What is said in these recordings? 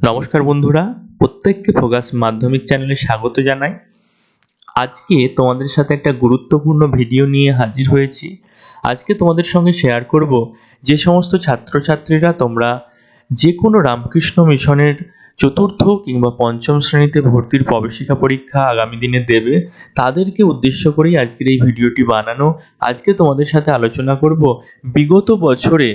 নমস্কার বন্ধুরা, প্রত্যেককে ফোকাস মাধ্যমিক চ্যানেলে স্বাগত জানাই। আজকে তোমাদের সাথে একটা গুরুত্বপূর্ণ ভিডিও নিয়ে হাজির হয়েছি। আজকে তোমাদের সঙ্গে শেয়ার করব যে সমস্ত ছাত্রছাত্রীরা তোমরা যে কোনো রামকৃষ্ণ মিশনের চতুর্থ কিংবা পঞ্চম শ্রেণীতে ভর্তির প্রবেশিকা পরীক্ষা আগামী দিনে দেবে, তাদেরকে উদ্দেশ্য করেই আজকের এই ভিডিওটি বানানো। আজকে তোমাদের সাথে আলোচনা করব বিগত বছরে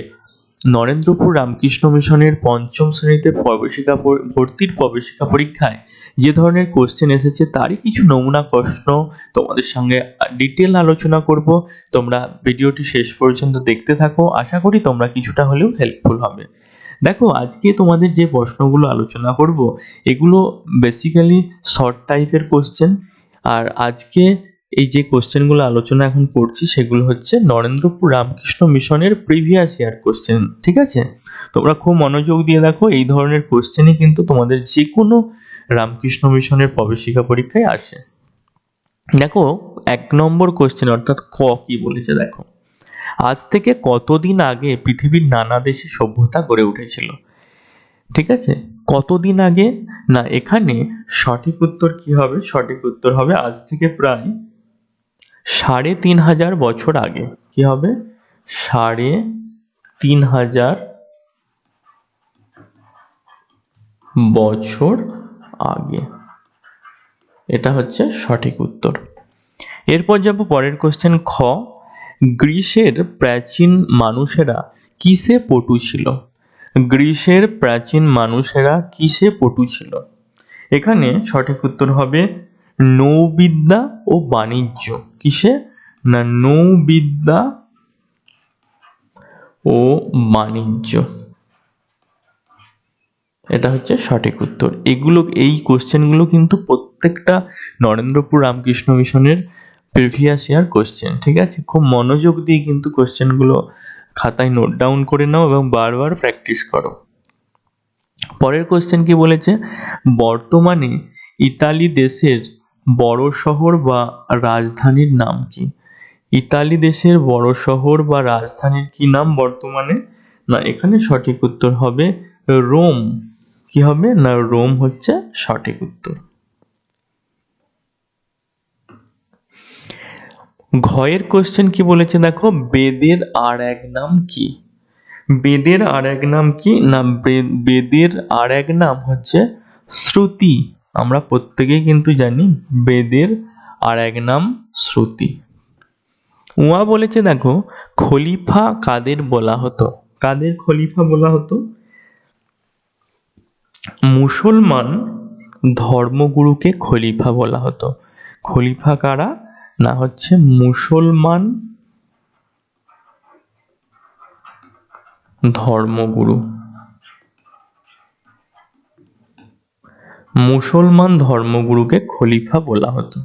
নরেন্দ্রপুর রামকৃষ্ণ মিশনের পঞ্চম শ্রেণীতে প্রবেশিকা ভর্তির প্রবেশিকা পরীক্ষায় যে ধরনের কোশ্চেন এসেছে তারই কিছু নমুনা প্রশ্ন তোমাদের সঙ্গে ডিটেল আলোচনা করব। তোমরা ভিডিওটি শেষ পর্যন্ত দেখতে থাকো। আশা করি তোমরা কিছুটা হলেও হেল্পফুল হবে। দেখো, আজকে তোমাদের যে প্রশ্নগুলো আলোচনা করব, এগুলো বেসিক্যালি শর্ট টাইপের কোশ্চেন আর আজকে এই যে কোশ্চেনগুলো আলোচনা এখন করছি, সেগুলো হচ্ছে নরেন্দ্রপুর রামকৃষ্ণ মিশনের প্রিভিয়াস ইয়ার কোশ্চেন ঠিক আছে? তোমরা খুব মনোযোগ দিয়ে দেখো, এই ধরনের কোশ্চেনই কিন্তু তোমাদের যে কোনো রামকৃষ্ণ মিশনের প্রবেশিকা পরীক্ষায় আসে। দেখো, এক নম্বর কোশ্চেন অর্থাৎ ক কি বলেছে দেখো? আজ থেকে কতদিন আগে পৃথিবীর নানা দেশে সভ্যতা গড়ে উঠেছিল? ঠিক আছে? কতদিন আগে? না, এখানে সঠিক উত্তর কি হবে? সঠিক উত্তর হবে আজ থেকে প্রায় সাড়ে তিন হাজার বছর আগে। কি হবে? সাড়ে তিন হাজার বছর আগে। এটা হচ্ছে সঠিক উত্তর। এরপর যাব পরের কোশ্চেন খ গ্রীসের প্রাচীন মানুষেরা কিসে পটু ছিল? গ্রীসের প্রাচীন মানুষেরা কিসে পটু ছিল? এখানে সঠিক উত্তর হবে নৌবিদ্যা ও বাণিজ্য। কিসে? না, নৌবিদ্যা ও বাণিজ্য। এটা হচ্ছে সঠিক উত্তর। এগুলো, এই কোশ্চেনগুলো কিন্তু প্রত্যেকটা নরেন্দ্রপুর রামকৃষ্ণ মিশনের প্রিভিয়াস ইয়ার কোশ্চেন, ঠিক আছে? খুব মনোযোগ দিয়ে কিন্তু কোশ্চেনগুলো খাতায় নোট ডাউন করে নাও এবং বারবার প্র্যাকটিস করো। পরের কোশ্চেন কি বলেছে? বর্তমানে ইতালি দেশের বড় শহর বা রাজধানীর নাম কি? ইতালি দেশের বড় শহর বা রাজধানীর কি নাম বর্তমানে? না, এখানে সঠিক উত্তর হবে রোম। কি হবে? না, রোম হচ্ছে সঠিক উত্তর। ঘয়ের কোশ্চেন কি বলেছে দেখো? বেদের আর এক নাম কি? বেদের আর এক নাম কি? না বেদের আর এক নাম হচ্ছে শ্রুতি। আমরা প্রত্যেকেই কিন্তু জানি বেদের আর এক নাম শ্রুতি। উয়া বলেছে, দেখো, খলিফা কাদের বলা হতো? কাদের খলিফা বলা হতো? মুসলমান ধর্মগুরুকে খলিফা বলা হতো। খলিফা কারা? না হচ্ছে মুসলমান ধর্মগুরু। মুসলমান ধর্মগুরুকে খলিফা বলা হতো।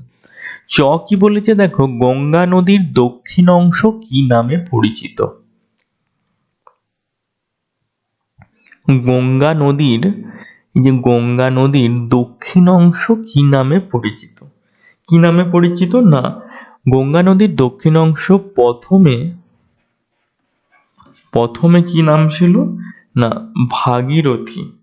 চ কি বলেছে দেখো, গঙ্গা নদীর দক্ষিণ অংশ কি নামে পরিচিত? গঙ্গা নদীর যে গঙ্গা নদীর দক্ষিণ অংশ কি নামে পরিচিত? কি নামে পরিচিত? না, গঙ্গা নদীর দক্ষিণ অংশ প্রথমে প্রথমে কি নাম ছিল? না, ভাগীরথী।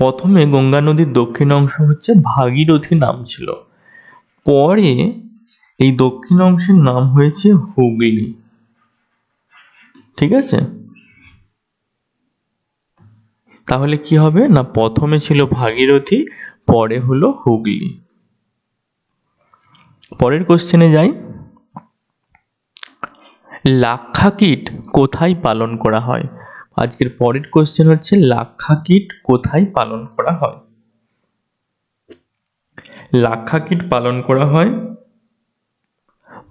প্রথমে গঙ্গা নদীর দক্ষিণ অংশ হচ্ছে ভাগীরথী নাম ছিল। পরে এই দক্ষিণ অংশের নাম হয়েছে হুগলি। ঠিক আছে? তাহলে কি হবে? না, প্রথমে ছিল ভাগীরথী, পরে হলো হুগলি। পরের কোশ্চেনে যাই। লাক্ষাকীট কোথায় পালন করা হয়? আজকের পরের কোশ্চেন হচ্ছে লাক্ষাকীট কোথায় পালন করা হয়? লাক্ষাকীট পালন করা হয়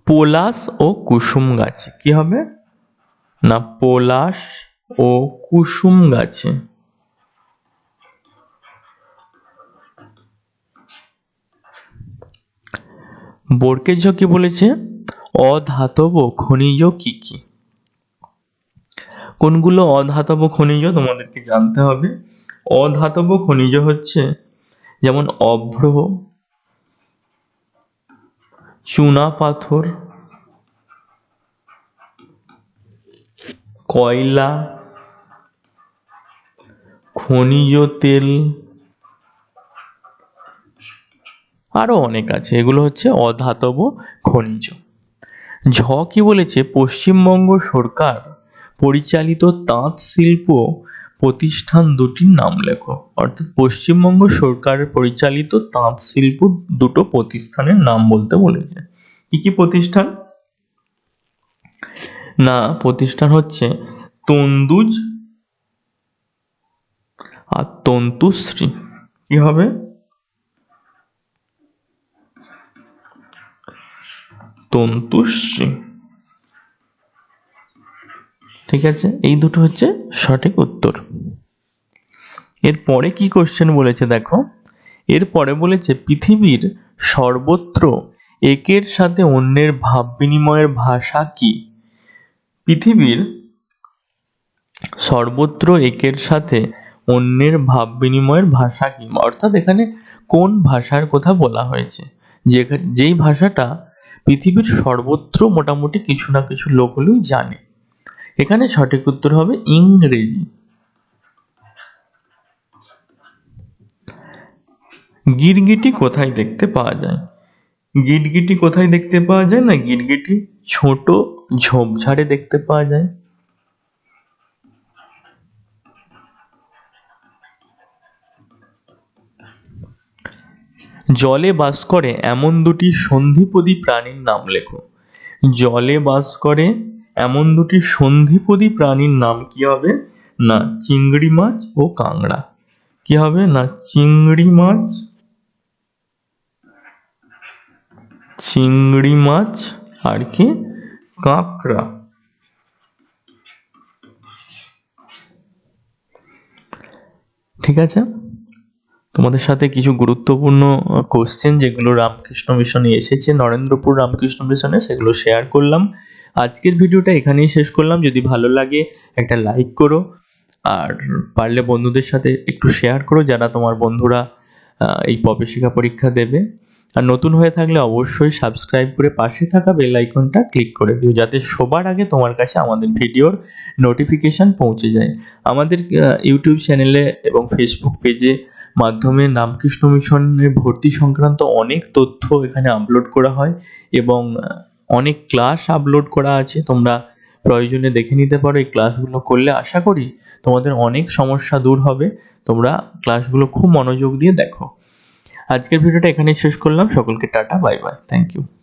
পলাশ ও কুসুম গাছে। কি হবে? না, পলাশ ও কুসুম গাছে। বোরকেজ কি বলেছে, অধাতব খনিজ কি কি? কোনগুলো অধাতব খনিজ তোমাদেরকে জানতে হবে। অধাতব খনিজ হচ্ছে যেমন অভ্র চুনা পাথর, কয়লা, খনিজ তেল আরও অনেক আছে। এগুলো হচ্ছে অধাতব খনিজ। ঝ কি বলেছে? পশ্চিমবঙ্গ সরকার পরিচালিত তাঁত শিল্প প্রতিষ্ঠান দুটির নাম লেখো। অর্থাৎ পশ্চিমবঙ্গ সরকার পরিচালিত তাঁত শিল্প দুটো প্রতিষ্ঠানের নাম বলতে বলেছে। কি কি প্রতিষ্ঠান? না, প্রতিষ্ঠান হচ্ছে তন্দুজ আর তন্তুশ্রী। কি হবে? তন্তুশ্রী। ঠিক আছে? এই দুটো হচ্ছে সঠিক উত্তর। এরপরে কি কোশ্চেন বলেছে দেখো? এরপরে বলেছে, পৃথিবীর সর্বত্র একের সাথে অন্যের ভাব বিনিময়ের ভাষা কি? পৃথিবীর সর্বত্র একের সাথে অন্যের ভাব বিনিময়ের ভাষা কি? অর্থাৎ এখানে কোন ভাষার কথা বলা হয়েছে? যেই ভাষাটা পৃথিবীর সর্বত্র মোটামুটি কিছু না কিছু লোক হলেও জানে। এখানে সঠিক উত্তর হবে ইংরেজি। গিরগিটি কোথায় দেখতে পাওয়া যায়? গিরগিটি কোথায় দেখতে পাওয়া যায় না গিরগিটি ছোট ঝোপঝাড়ে দেখতে পাওয়া যায়? জলে বাস করে এমন দুটি সন্ধিপদী প্রাণীর নাম লেখো। জলে বাস করে এমন দুটি সন্ধিপদী প্রাণীর নাম কি হবে? না, চিংড়ি মাছ ও কাঁকড়া। কি হবে? না, চিংড়ি মাছ চিংড়ি মাছ আর কি? কাঁকড়া। ঠিক আছে? তোমাদের সাথে কিছু গুরুত্বপূর্ণ কোশ্চেন যেগুলো রামকৃষ্ণ মিশনে এসেছে, নরেন্দ্রপুর রামকৃষ্ণ মিশনে সেগুলো শেয়ার করলাম। আজকের ভিডিওটা এখানেই শেষ করলাম। যদি ভালো লাগে, একটা লাইক করো। আর পারলে বন্ধুদের সাথে একটু শেয়ার করো, যারা তোমার বন্ধুরা এই প্রবেশিকা পরীক্ষা দেবে। আর নতুন হয়ে থাকলে অবশ্যই সাবস্ক্রাইব করে পাশে থাকা বেল আইকনটা ক্লিক করে দিও, যাতে সবার আগে তোমার কাছে আমাদের ভিডিওর নোটিফিকেশান পৌঁছে যায়। আমাদের ইউটিউব চ্যানেলে এবং ফেসবুক পেজে মাধ্যমে রামকৃষ্ণ মিশনে ভর্তি সংক্রান্ত অনেক তথ্য এখানে আপলোড করা হয় এবং অনেক ক্লাস আপলোড করা আছে। তোমরা প্রয়োজনে দেখে নিতে পারো এই ক্লাসগুলো করলে। আশা করি তোমাদের অনেক সমস্যা দূর হবে। তোমরা ক্লাসগুলো খুব মনোযোগ দিয়ে দেখো। আজকের ভিডিওটা এখানেই শেষ করলাম। সকলকে tata bye bye thank you